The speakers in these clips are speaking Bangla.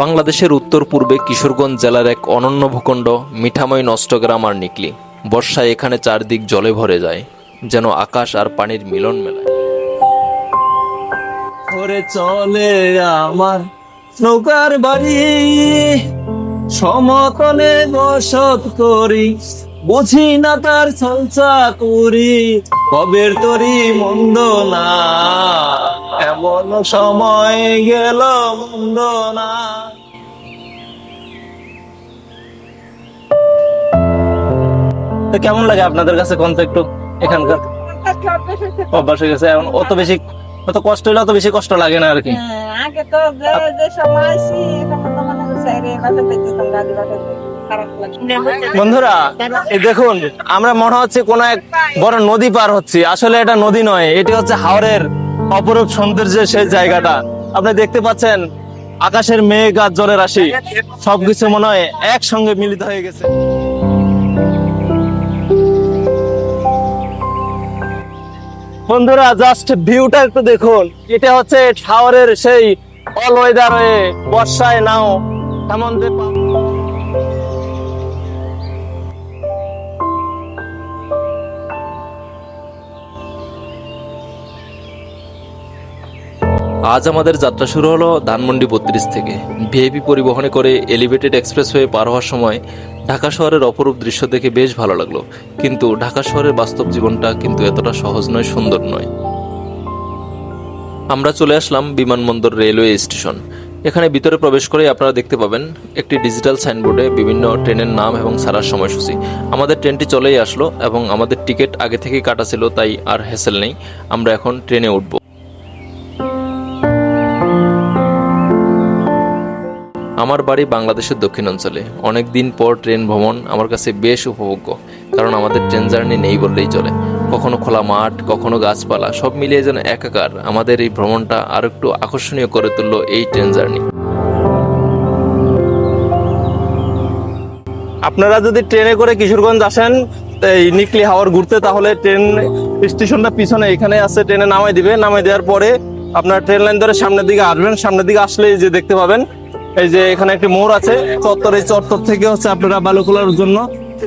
বাংলাদেশের উত্তর পূর্বে কিশোরগঞ্জ জেলার এক অনন্য ভূখণ্ড মিঠাময় নষ্টগ্রাম আর নিকলি। বর্ষায় এখানে চারদিক জলে ভরে যায়, যেন আকাশ আর পানির মিলন মেলায়। ভরে চলে আমার নৌকার বাড়ি। সমতলে বসত করি। বুঝি না তার সঞ্চা করি কবের তরি মন্দ না। এমন সময় গেল মন্দ না। তো কেমন লাগে আপনাদের কাছে কোন একটু এখানকার? অভ্যাস হয়ে গেছে এখন অত বেশি অত কষ্ট অত বেশি কষ্ট লাগে না আর কি। হ্যাঁ, আগে তো যে সময় বন্ধুরা দেখুন আমরা মনে হচ্ছে কোন এক বড় নদী পার হচ্ছি। আসলে এটা নদী নয় এটি হচ্ছে হাওরের অপরূপ সৌন্দর্যের সেই জায়গাটা। আপনি দেখতে পাচ্ছেন আকাশের মেঘ আর জলের রাশি সবকিছু মনে হয় একসঙ্গে মিলিত হয়ে গেছে। বন্ধুরা জাস্ট ভিউটা একটু দেখুন। এটা হচ্ছে শাওয়ারের সেই অল ওয়েদারে বর্ষায় নাও হেমন্তে আজ আমাদের যাত্রা শুরু হলো ধানমন্ডি বত্রিশ থেকে। ভিআইপি পরিবহনে করে এলিভেটেড এক্সপ্রেস হয়ে পার হওয়ার সময় ঢাকা শহরের অপরূপ দৃশ্য দেখে বেশ ভালো লাগল। কিন্তু ঢাকা শহরের বাস্তব জীবনটা কিন্তু এতটা সহজ নয়, সুন্দর নয়। আমরা চলে আসলাম বিমানবন্দর রেলওয়ে স্টেশন। এখানে ভিতরে প্রবেশ করে আপনারা দেখতে পাবেন একটি ডিজিটাল সাইনবোর্ডে বিভিন্ন ট্রেনের নাম এবং ছাড়ার সময়সূচি। আমাদের ট্রেনটি চলেই আসলো এবং আমাদের টিকিট আগে থেকেই কাটা ছিল, তাই আর হ্যাসেল নেই। আমরা এখন ট্রেনে উঠব। আমার বাড়ি বাংলাদেশের দক্ষিণাঞ্চলে অনেক দিন পর ট্রেন ভ্রমণ আমার কাছে বেশ উপভোগ্য, কারণ আমাদের ট্রেন জার্নি নেই বললেই চলে। কখনো খোলা মাঠ, কখনো গাছপালা, সব মিলিয়ে যেন একাকার। আমাদের এই ভ্রমণটা আরও একটু আকর্ষণীয় করে তুললো এই ট্রেন জার্নি। আপনারা যদি ট্রেনে করে কিশোরগঞ্জ আসেন, এই নিকলি হাওয়ার ঘুরতে, তাহলে ট্রেন স্টেশনটা পিছনে এখানে আছে, ট্রেনে নামাই দিবে। নামাই দেওয়ার পরে আপনার ট্রেন লাইন ধরে সামনের দিকে আসবেন। সামনের দিকে আসলে এই যে দেখতে পাবেন এই যে এখানে একটি মোড় আছে চত্বর এই চত্বর থেকে হচ্ছে আপনারা বালুকুলার জন্য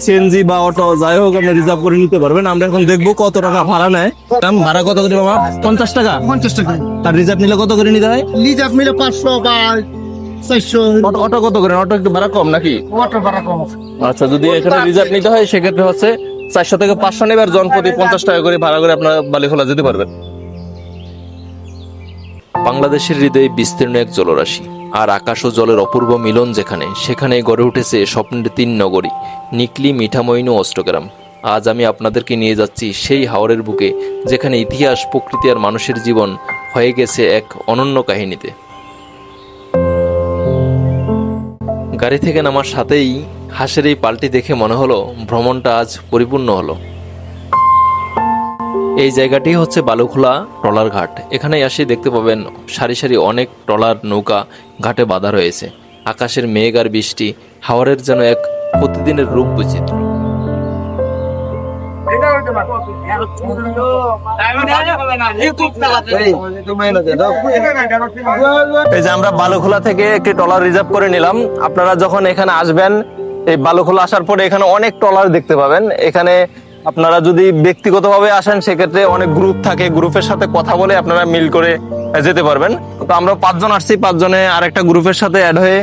সিএনজি বা অটো যাই হোক আপনি রিজার্ভ করে নিতে পারবেন। আমরা এখন দেখব কত টাকা ভাড়া নেয়। দাম ভাড়া কত করে বাবা? পঞ্চাশ টাকা? পঞ্চাশ টাকা। আর রিজার্ভ নিলে কত করে নিতে হয়? লিজাপ মিলে পাঁচশো বা অটো অটো কত করে? অটো একটু ভাড়া কম নাকি? ওয়াটার ভাড়া কম। আচ্ছা যদি এখানে রিজার্ভ নিতে হয় সেক্ষেত্রে হচ্ছে চারশো থেকে পাঁচশো নেবে আর জনপ্রতি পঞ্চাশ টাকা করে ভাড়া করে আপনার বালিখোলা যেতে পারবেন। বাংলাদেশের হৃদয়ে বিস্তীর্ণ এক জলরাশি। আর আকাশ ও জলের অপূর্ব মিলন যেখানে সেখানে গড়ে উঠেছে স্বপ্নের তিন নগরী, নিকলি মিঠামইন ও অষ্টগ্রাম। আজ আমি আপনাদেরকে নিয়ে যাচ্ছি সেই হাওরের বুকে, যেখানে ইতিহাস, প্রকৃতি আর মানুষের জীবন হয়ে গেছে এক অনন্য কাহিনীতে। গাড়ি থেকে নামার সাথেই হাঁসের এই পাল্টি দেখে মনে হলো, ভ্রমণটা আজ পরিপূর্ণ হলো। এই জায়গাটি হচ্ছে বালুখোলা ট্রলার ঘাট। এখানে আসি দেখতে পাবেন সারি সারি অনেক ট্রলার নৌকা ঘাটে বাঁধা রয়েছে। আকাশের মেঘ আর বৃষ্টি হাওয়ারের যেন এক প্রতিদিনের রূপ বৈচিত্র্য। আমরা বালুখোলা থেকে একটি ট্রলার রিজার্ভ করে নিলাম। আপনারা যখন এখানে আসবেন, এই বালুখোলা আসার পরে এখানে অনেক ট্রলার দেখতে পাবেন। এখানে আপনারা যদি ব্যক্তিগতভাবে আসেন, সেক্ষেত্রে অনেক গ্রুপ থাকে গ্রুপের সাথে কথা বলে আপনারা মিল করে যেতে পারবেন। তো আমরা পাঁচজন আসছি, পাঁচজনে আরেকটা গ্রুপের সাথে অ্যাড হয়ে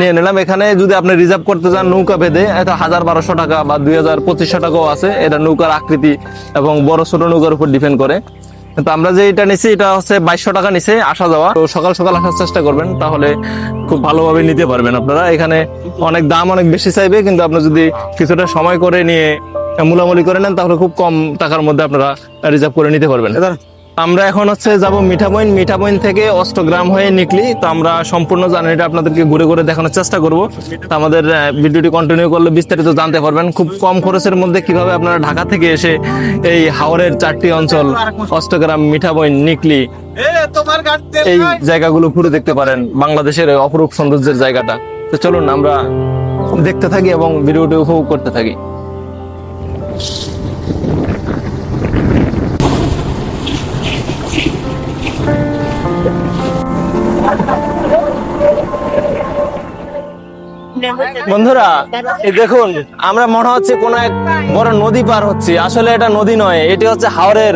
নিয়ে নিলাম। এখানে যদি আপনি রিজার্ভ করতে চান নৌকা বেঁধে, এটা হাজার বারোশো টাকা বা দুই হাজার পঁচিশশো টাকাও আছে। এটা নৌকার আকৃতি এবং বড় ছোট নৌকার উপর ডিপেন্ড করে। কিন্তু আমরা যে এটা নিছি, এটা হচ্ছে বাইশশো টাকা নিছে, আসা যাওয়া। তো সকাল সকাল আসার চেষ্টা করবেন, তাহলে খুব ভালোভাবে নিতে পারবেন আপনারা। এখানে অনেক দাম অনেক বেশি চাইবে, কিন্তু আপনি যদি কিছুটা সময় করে নিয়ে মূলামূলি করে নেন তাহলে খুব কম টাকার মধ্যে আপনারা রিজার্ভ করে নিতে পারবেন। আমরা এখন হচ্ছে যাব মিঠামইন। মিঠামইন থেকে অষ্টগ্রাম হয়ে নিকলি। তো আমরা সম্পূর্ণ জার্নিটা আপনাদেরকে ঘুরে ঘুরে দেখানোর চেষ্টা করব। তো আমাদের ভিডিওটি কন্টিনিউ করলে বিস্তারিত জানতে পারবেন। খুব কম খরচের মধ্যে কীভাবে আপনারা ঢাকা থেকে এসে এই হাওড়ের চারটি অঞ্চল অষ্টগ্রাম মিঠামইন নিকলি এই জায়গাগুলো ঘুরে দেখতে পারেন। বাংলাদেশের অপরূপ সৌন্দর্যের জায়গাটা। তো চলুন আমরা দেখতে থাকি এবং ভিডিওটি উপভোগ করতে থাকি। বন্ধুরা দেখুন, আমরা মনে হচ্ছে কোন এক বড় নদী পার হচ্ছি। আসলে এটা নদী নয়, এটি হচ্ছে হাওরের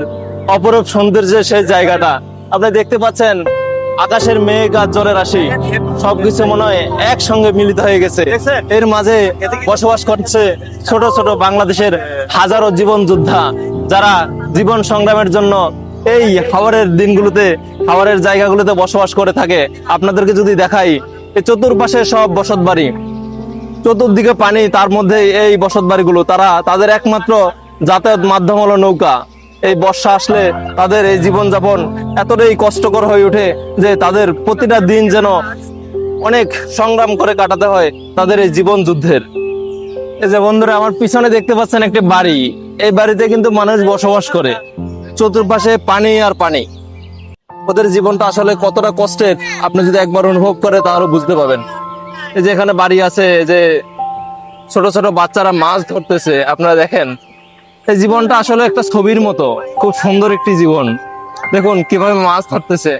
অপরূপ সৌন্দর্যের সেই জায়গাটা। আপনি দেখতে পাচ্ছেন আকাশের মেঘ আর জলের রাশি সবকিছু মনে হয় একসঙ্গে মিলিত হয়ে গেছে। এর মাঝে বসবাস করছে ছোট ছোট বাংলাদেশের হাজারো জীবন যোদ্ধা যারা জীবন সংগ্রামের জন্য এই হাওরের দিনগুলোতে হাওরের জায়গাগুলোতে বসবাস করে থাকে। আপনাদেরকে যদি দেখাই এই চতুর্পাশে সব বসত বাড়ি। চতুর্দিকে পানি তার মধ্যে এই বসত বাড়িগুলো। তারা তাদের একমাত্র যাতায়াত মাধ্যম হলো নৌকা। এই বর্ষা আসলে তাদের এই জীবনযাপন এতটাই কষ্টকর হয়ে ওঠে যে তাদের প্রতিটা দিন যেন অনেক সংগ্রাম করে কাটাতে হয় তাদের এই জীবন যুদ্ধের। এই যে বন্ধুরা, আমার পিছনে দেখতে পাচ্ছেন একটি বাড়ি। এই বাড়িতে কিন্তু মানুষ বসবাস করে। চতুর্পাশে পানি আর পানি। ওদের জীবনটা আসলে কতটা কষ্টের, আপনি যদি একবার অনুভব করে তাহলে বুঝতে পাবেন এই যে এখানে বাড়ি আছে যে ছোট ছোট বাচ্চারা মাছ ধরতেছে, আপনারা দেখেন। এই জীবনটা আসলে একটা ছবির মতো। খুব সুন্দর একটি জীবন। দেখুন কীভাবে মাছ ধরতেছে।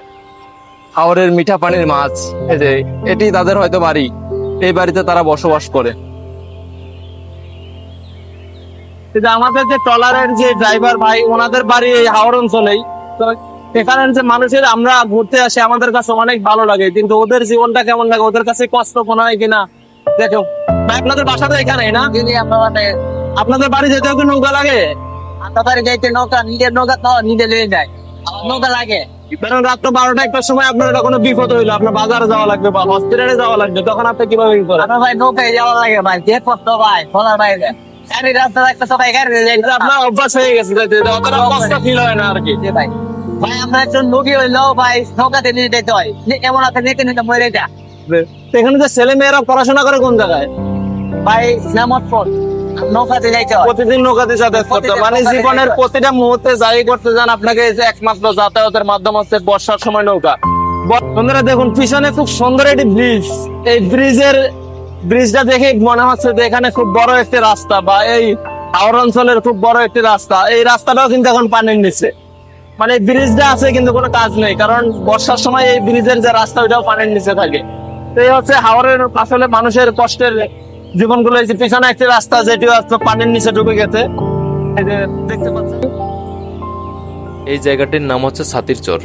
হাওরের মিঠা পানির মাছ। এই যে এটি তাদের হয়তো বাড়ি। এই বাড়িতে তারা বসবাস করে। আমাদের যে ট্রলারের যে ড্রাইভার ভাই ওনাদের বাড়ি এই হাওর অঞ্চলেই। তো এখানে যে মানুষের আমরা ঘুরতে আসি আমাদের কাছে অনেক ভালো লাগে। কিন্তু ওদের জীবনটা কেমন লাগে? ওদের কাছে কষ্ট মনে হয় কিনা? দেখো ভাই আপনাদের বাসা তো এখানে না? মানে আপনাদের বাড়ি যেতেও কি নৌকা লাগে? যাইতে নৌকা নিজের নৌকা তো নিজে নিয়ে যায়। আমার নৌকা লাগে। কারণ রাত্র বারোটা একটার সময় আপনার কোনো বিপদ হইল আপনার বাজারে যাওয়া লাগবে বা হসপিটালে যাওয়া লাগবে তখন আপনি কীভাবে কি করেন? ভাই নৌকায় যাওয়া লাগে ভাই যে কষ্ট ভাই খোলার বাইরে। গাড়ি রাস্তা একটা সবাই গাড়ি আপনার অভ্যাস হয়ে গেছে অতটা কষ্ট ফিল হয় না আর কি। ভাই। ভাই আমরা একজন নদী হইল ভাই নৌকাতে নিয়ে যেতে হয়। এমন আছে নিতে নিতে মরে যা এখানে যে ছেলে মেয়েরা পড়াশোনা করে কোন জায়গায়? ভাই নামত পর নৌকাতে যাইতে প্রতিদিন নৌকাতে যাতায়াত করতে মানে জীবনের প্রতিটা মুহূর্তে যাই করতে যান আপনাকে একমাত্র যাতায়াতের মাধ্যম হচ্ছে বর্ষার সময় নৌকা। বন্ধুরা দেখুন পিছনে খুব সুন্দর একটি ব্রিজ এই ব্রিজের ব্রিজটা দেখে মনে হচ্ছে যে এখানে খুব বড় একটি রাস্তা বা এই হাওড় অঞ্চলের খুব বড় একটি রাস্তা। এই রাস্তাটাও কিন্তু এখন পানির নিচে। মানে ব্রিজটা আছে কিন্তু কোনো কাজ নেই। কারণ বর্ষার সময় এই ব্রিজের যে রাস্তা ওইটাও পানির নিচে থাকে। তো এই হচ্ছে হাওড়ের আসলে মানুষের কষ্টের জীবনগুলো এই যে পিছনে একটি রাস্তা যেটি হচ্ছে পানির নিচে ডুবে গেছে। এই যে দেখতে পাচ্ছেন? এই জায়গাটির নাম হচ্ছে সাতির চর।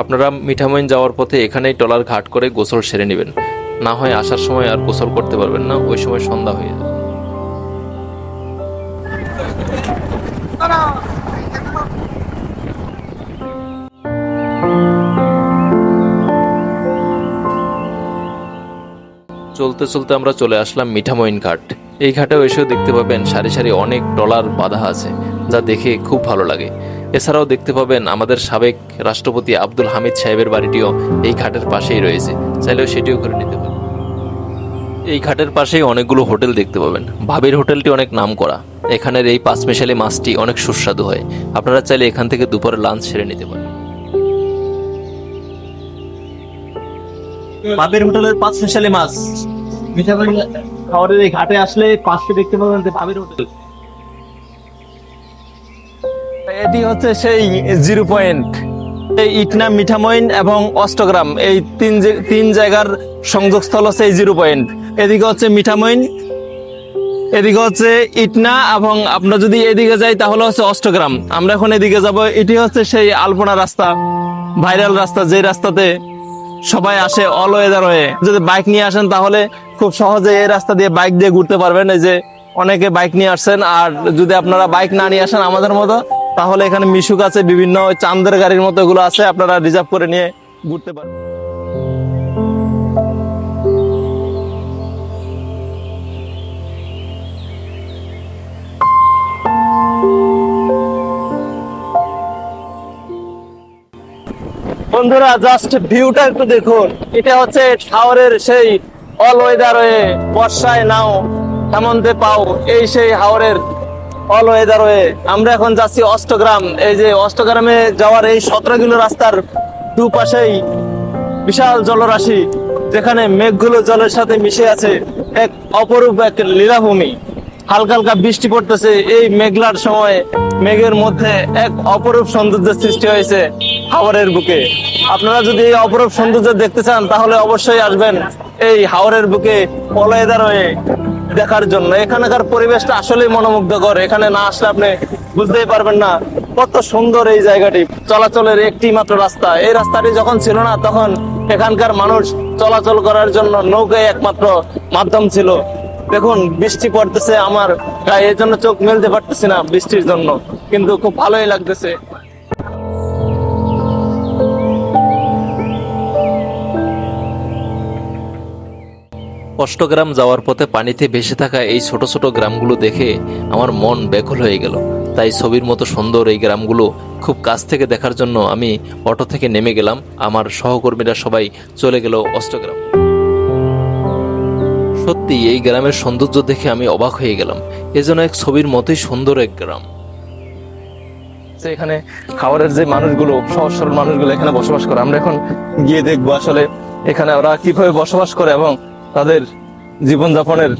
আপনারা মিঠামইন যাওয়ার পথে এখানেই টলার ঘাট করে গোসল সেরে নেবেন। না হয় আসার সময় আর গোসল করতে পারবেন না, ওই সময় সন্ধ্যা হয়ে যাবে। চলতে চলতে আমরা চলে আসলাম মিঠামইন ঘাট। এই ঘাটেও এসেও দেখতে পাবেন সারি সারি অনেক ট্রলার বাধা আছে, যা দেখে খুব ভালো লাগে। এছাড়াও দেখতে পাবেন আমাদের সাবেক রাষ্ট্রপতি আব্দুল হামিদ সাহেবের বাড়িটিও এই ঘাটের পাশেই রয়েছে। চাইলেও সেটিও করে নিতে পারেন। এই ঘাটের পাশেই অনেকগুলো হোটেল দেখতে পাবেন। ভাবির হোটেলটি অনেক নাম করা এখানের এই পাঁচমেশালি মাছটি অনেক সুস্বাদু হয়। আপনারা চাইলে এখান থেকে দুপুরে লাঞ্চ সেরে নিতে পারেন। বাপের হোটেলের পাঁচ স্পেশালি মাছ। মিঠাবাড়ি খাওয়ারের এই ঘাটে আসলে পাশে দেখতে পাবেন যে বাপের হোটেল। এটি হচ্ছে সেই জিরো পয়েন্ট। এই ইটনা মিঠামইন এবং অষ্টগ্রাম এই তিন তিন জায়গার সংযোগস্থল হচ্ছে এই জিরো পয়েন্ট। এদিকে হচ্ছে মিঠামইন এদিকে হচ্ছে ইটনা এবং আমরা যদি এদিকে যাই তাহলে হচ্ছে অষ্টগ্রাম। আমরা এখন এদিকে যাব। এটি হচ্ছে সেই আলপনা রাস্তা ভাইরাল রাস্তা যে রাস্তাতে সবাই আসে অল ওয়েদার হয়ে। যদি বাইক নিয়ে আসেন তাহলে খুব সহজে এই রাস্তা দিয়ে বাইক দিয়ে ঘুরতে পারবেন। এই যে অনেকে বাইক নিয়ে আসছেন, আর যদি আপনারা বাইক না নিয়ে আসেন আমাদের মতো, তাহলে এখানে মিশুক আছে, বিভিন্ন চান্দের গাড়ির মতো এগুলো আছে, আপনারা রিজার্ভ করে নিয়ে ঘুরতে পারবেন। বন্ধুরা জাস্ট ভিউটা একটু দেখুন। এটা হচ্ছে হাওরের সেই অল ওয়েদার হয়ে বর্ষায় নাও, হেমন্তে পাও, এই সেই হাওরের অল ওয়েদার হয়ে আমরা এখন যাচ্ছি অষ্টগ্রাম। এই যে অষ্টগ্রামে যাওয়ার এই সতেরো কিলো রাস্তার দুপাশেই বিশাল জলরাশি, যেখানে মেঘগুলো জলের সাথে মিশে আছে, এক অপরূপ এক লীলাভূমি। হালকা হালকা বৃষ্টি পড়তেছে। এই মেঘলার সময় মেঘের মধ্যে এক অপরূপ সৌন্দর্যের সৃষ্টি হয়েছে হাওরের বুকে। আপনারা যদি এই অপরূপ সৌন্দর্য দেখতে চান, তাহলে অবশ্যই আসবেন এই হাওরের বুকে পলয়দার হয়ে দেখার জন্য। এখানকার পরিবেশটা আসলেই মনোমুগ্ধকর। এখানে না আসলে আপনি বুঝতেই পারবেন না কত সুন্দর এই জায়গাটি। চলাচলের একটি মাত্র রাস্তা। এই রাস্তাটি যখন ছিল না, তখন এখানকার মানুষ চলাচল করার জন্য নৌকাই একমাত্র মাধ্যম ছিল। দেখুন, বৃষ্টি পড়তেছে আমার এই জন্য চোখ মেলতে পারতেছি না বৃষ্টির জন্য, কিন্তু খুব ভালোই লাগতেছে। অষ্টগ্রাম যাওয়ার পথে পানিতে ভেসে থাকা এই ছোট ছোট গ্রামগুলো দেখে আমার মন ব্যাকুল হয়ে গেল। তাই ছবির মতো সুন্দর এই গ্রামগুলো খুব কাছ থেকে দেখার জন্য আমি অটো থেকে নেমে গেলাম। আমার সহকর্মীরা সবাই চলে গেল অষ্টগ্রাম। সত্যি এই গ্রামের সৌন্দর্য দেখে আমি অবাক হয়ে গেলাম। এ যেন এক ছবির মতোই সুন্দর এক গ্রাম। যে এখানে খাবারের যে মানুষগুলো সহজ সরল মানুষগুলো এখানে বসবাস করে, আমরা এখন গিয়ে দেখব আসলে এখানে ওরা কীভাবে বসবাস করে এবং তাদের জীবনযাপনের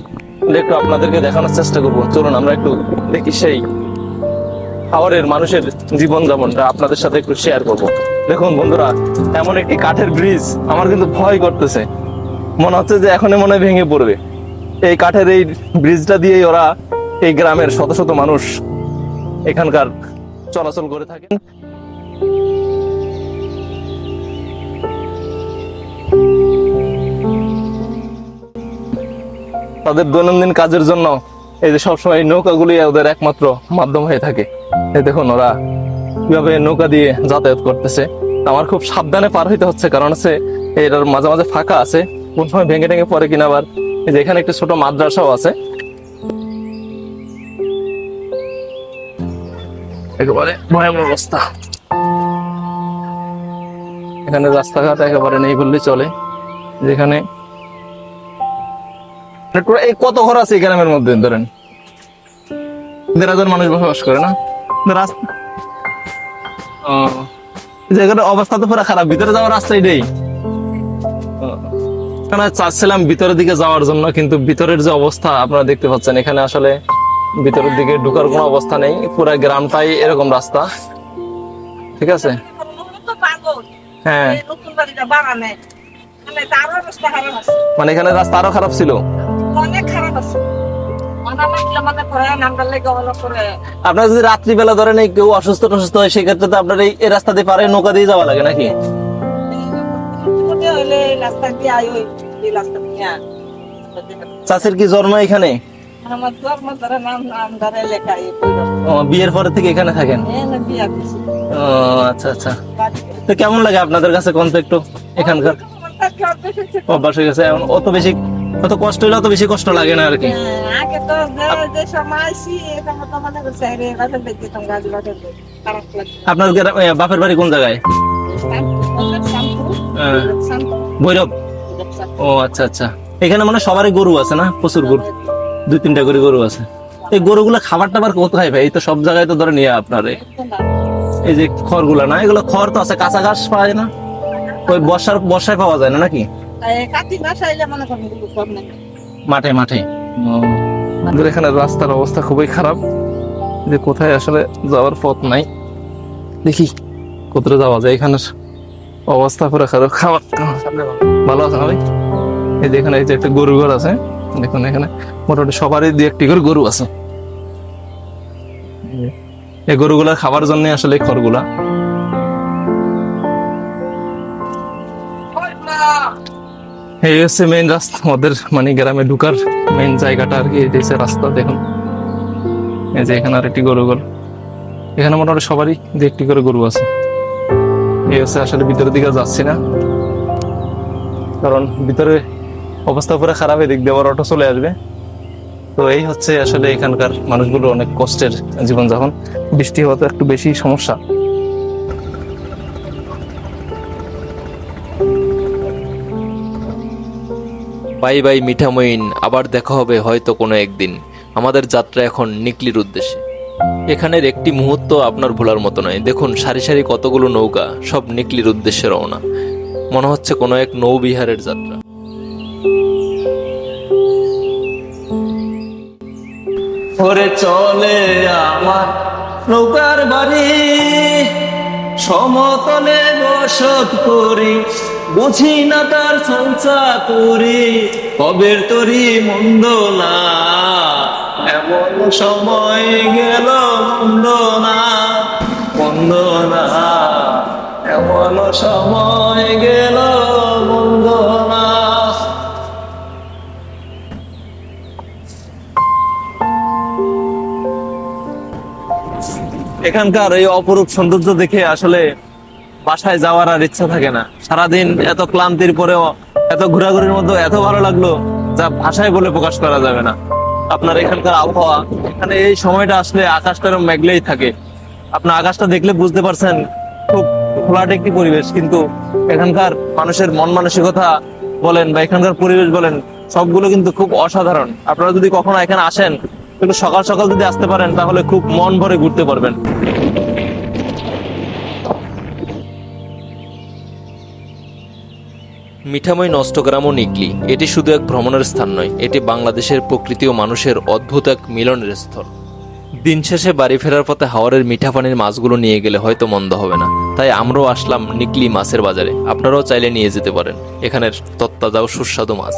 একটু আপনাদেরকে দেখানোর চেষ্টা করব। চলুন, আমরা একটু দেখি সেই খাবারের মানুষের জীবনযাপনটা আপনাদের সাথে একটু শেয়ার করব। দেখুন বন্ধুরা, এমন একটি কাঠের ব্রিজ আমার কিন্তু ভয় করতেছে। মনে হচ্ছে যে এখনই মনে ভেঙে পড়বে। এই কাঠের এই ব্রিজটা দিয়েই ওরা এই গ্রামের শত শত মানুষ এখানকার চলাচল করে থাকেন। তাদের দৈনন্দিন কাজের জন্য এই যে সবসময় নৌকাগুলি ওদের একমাত্র মাধ্যম হয়ে থাকে। এই দেখুন ওরা কীভাবে নৌকা দিয়ে যাতায়াত করতেছে। আমার খুব সাবধানে পার হইতে হচ্ছে, কারণ হচ্ছে এটার মাঝে মাঝে ফাঁকা আছে। কোন সময় ভেঙে টেঙে পরে কিনা আবার। এই যে এখানে একটা ছোট মাদ্রাসাও আছে। একেবারে ভয়াবহ অবস্থা। এখানে রাস্তাঘাট একেবারে নেই বললে চলে। যেখানে এই কত ঘর আছে এই গ্রামের মধ্যে ধরেন? দেড় হাজার মানুষ বসবাস করে না? রাস্তা জায়গাটার অবস্থা তো পুরো খারাপ ভিতরে যাওয়ার রাস্তা এটাই এখানে চাচ্ছিলাম ভিতরের দিকে যাওয়ার জন্য, কিন্তু ভিতরের যে অবস্থা আপনারা দেখতে পাচ্ছেন, এখানে আসলে ভিতরের দিকে ঢুকার কোনো অবস্থা নেই, পুরো গ্রামটাই এরকম রাস্তা। ঠিক আছে? হ্যাঁ। মানে এখানে রাস্তা আরও খারাপ ছিল? আছে আপনার যদি রাত্রিবেলা ধরেন কেউ অসুস্থ টসুস্থ হয়, সেক্ষেত্রে তো আপনার এই রাস্তা দিয়ে পারে নৌকা দিয়ে যাওয়া লাগে নাকি? রাস্তা দিয়ে আই ওই এই রাস্তা দিয়ে চাষের কি জন্ম এখানে? আমার ধর্ম ধরে নাম নাম ধরে লেখা ও, বিয়ের পরে থেকে এখানে থাকেন? দিছি ও আচ্ছা আচ্ছা। তো কেমন লাগে আপনাদের কাছে এখানকার? অভ্যাস হয়ে গেছে। অত বেশি অত কষ্ট হলে অত বেশি কষ্ট লাগে না আর কি। হ্যাঁ, আগে তো যে- যে সময় আইছি, তো মনে করছে, আরে এবারে বেঁচে তো গাছ বাটে আপনার বাপের বাড়ি কোন জায়গায়? হ্যাঁ। ভৈরব? ও আচ্ছা আচ্ছা। এখানে মানে সবারই গরু আছে না? প্রচুর গরু। দুই, তিনটা করে গরু আছে। এই গরুগুলা খাবার টাবার কোথায় ভাই? তো সব জায়গায় তো ধরে নিয়ে আপনার। এই- যে খড়গুলা না? এগুলো খড় তো আছে, কাঁচা ঘাস পাওয়া যায় না? ওই বর্ষার, বর্ষায় পাওয়া যায় না নাকি। মাঠে মাঠে। আমাদের এখানে রাস্তার অবস্থা খুবই খারাপ। যে কোথায় আসলে যাওয়ার পথ নাই। দেখি, কোথায় যাওয়া যায় এখানের। অবস্থা পুরো খারাপ। খাবার ভালো। আছে না ভাই এই যে এখানে এই যে একটা গরু ঘর আছে। দেখুন এখানে মোটামুটি সবারই দুই একটি করে গরু আছে। এই গরুগুলা খাবার জন্য আসলে খড়গুলা। এই হচ্ছে মেইন রাস্তা। আমাদের মানে গ্রামে ঢুকার মেইন জায়গাটা আর কি, এটা রাস্তা, দেখুন। এই যে এখানে আর একটি গরু গল এখানে মোটামুটি সবারই দু একটি করে গরু আছে। এই হচ্ছে আসলে ভিতরের দিকে যাচ্ছি না। কারণ ভিতরে অবস্থা পুরো খারাপ, এদিক দিয়ে আবার অটো চলে আসবে। তো এই হচ্ছে আসলে এখানকার মানুষগুলো অনেক কষ্টের জীবনযাপন। বৃষ্টি হওয়া তো একটু বেশি সমস্যা। বাই বাই মিঠামইন আবার দেখা হবে হয়তো কোনো একদিন। আমাদের যাত্রা এখন নিকলির উদ্দেশ্যে। এখানের একটি মুহূর্ত আপনার ভোলার মতো নয়। দেখুন, সারি সারি কতগুলো নৌকা, সব নিকলির উদ্দেশ্যে রওনা। মনে হচ্ছে কোনো এক নৌবিহারের যাত্রা। চলে আমার নৌকার বাড়ি, সমতলে বসত করি। বুঝি না তার সংসা করি, কবের তরি মন্দ না। এমন সময় গেল মন্দ না মন্দ না এমন সময় গেল এখানকার এই অপরূপ সৌন্দর্য দেখে আসলে বাসায় যাওয়ার আর ইচ্ছা থাকে না। সারাদিন এত ক্লান্তির পরেও, এত ঘোরাঘুরির মধ্যে এত ভালো লাগল যা ভাষায় বলে প্রকাশ করা যাবে না। আপনার এখানকার আবহাওয়া, এখানে এই সময়টা আসলে আকাশটা এরকম মেঘলেই থাকে। আপনার আকাশটা দেখলে বুঝতে পারছেন, খুব খোলাটে একটি পরিবেশ, কিন্তু এখানকার মানুষের মন মানসিকতা বলেন বা এখানকার পরিবেশ বলেন, সবগুলো কিন্তু খুব অসাধারণ। আপনারা যদি কখনো এখানে আসেন একটু সকাল সকাল যদি আসতে পারেন, তাহলে খুব মন ভরে ঘুরতে পারবেন। মিঠাময় নষ্টগ্রাম ও নিকলি। এটি শুধু এক ভ্রমণের স্থান নয়, এটি বাংলাদেশের প্রকৃতি ও মানুষের অদ্ভুত এক মিলনের স্থল। দিন শেষে বাড়ি ফেরার পথে হাওরের মিঠা পানির মাছগুলো নিয়ে গেলে হয়তো মন্দ হবে না। তাই আমরাও আসলাম নিকলি মাছের বাজারে। আপনারাও চাইলে নিয়ে যেতে পারেন। এখানের তত্তাজা সুস্বাদু মাছ।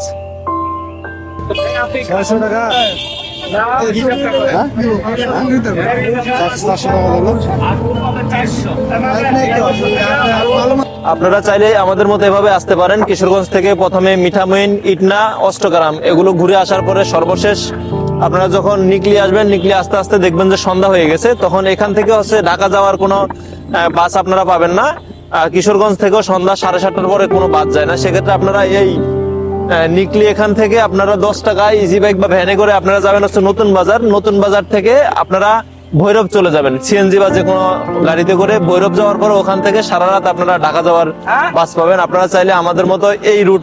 আপনারা চাইলে আমাদের মতো এভাবে আসতে পারেন। কিশোরগঞ্জ থেকে প্রথমে মিঠামইন, ইটনা, অষ্টগ্রাম। এগুলো ঘুরে আসার পরে সর্বশেষ আপনারা যখন নিকলি আসবেন, নিকলি আস্তে আস্তে দেখবেন যে সন্ধ্যা হয়ে গেছে। তখন এখান থেকে হচ্ছে ঢাকা যাওয়ার কোনো বাস আপনারা পাবেন না। কিশোরগঞ্জ থেকেও সন্ধ্যা সাড়ে সাতটার পরে কোনো বাস যায় না। সেক্ষেত্রে আপনারা এই নিকলি এখান থেকে আপনারা দশ টাকা ইজি বাইক বা ভ্যানে করে আপনারা যাবেন হচ্ছে নতুন বাজার। নতুন বাজার থেকে আপনারা ভৈরব চলে যাবেন। সিএনজি বা যে কোনো গাড়িতে করে ভৈরব যাওয়ার পর ওখান থেকে সারা রাত আপনারা ঢাকা যাওয়ার বাস পাবেন। আপনারা চাইলে আমাদের মতো এই রুট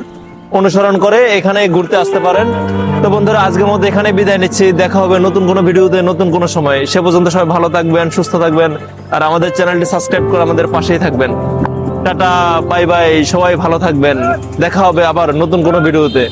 অনুসরণ করে এখানে ঘুরতে আসতে পারেন। তো বন্ধুরা আজকের মধ্যে এখানে বিদায় নিচ্ছি। দেখা হবে নতুন কোনো ভিডিওতে নতুন কোনো সময়। সে পর্যন্ত সবাই ভালো থাকবেন সুস্থ থাকবেন আর আমাদের চ্যানেলটি সাবস্ক্রাইব করে আমাদের পাশেই থাকবেন। টাটা বাই বাই সবাই ভালো থাকবেন। দেখা হবে আবার নতুন কোনো ভিডিওতে।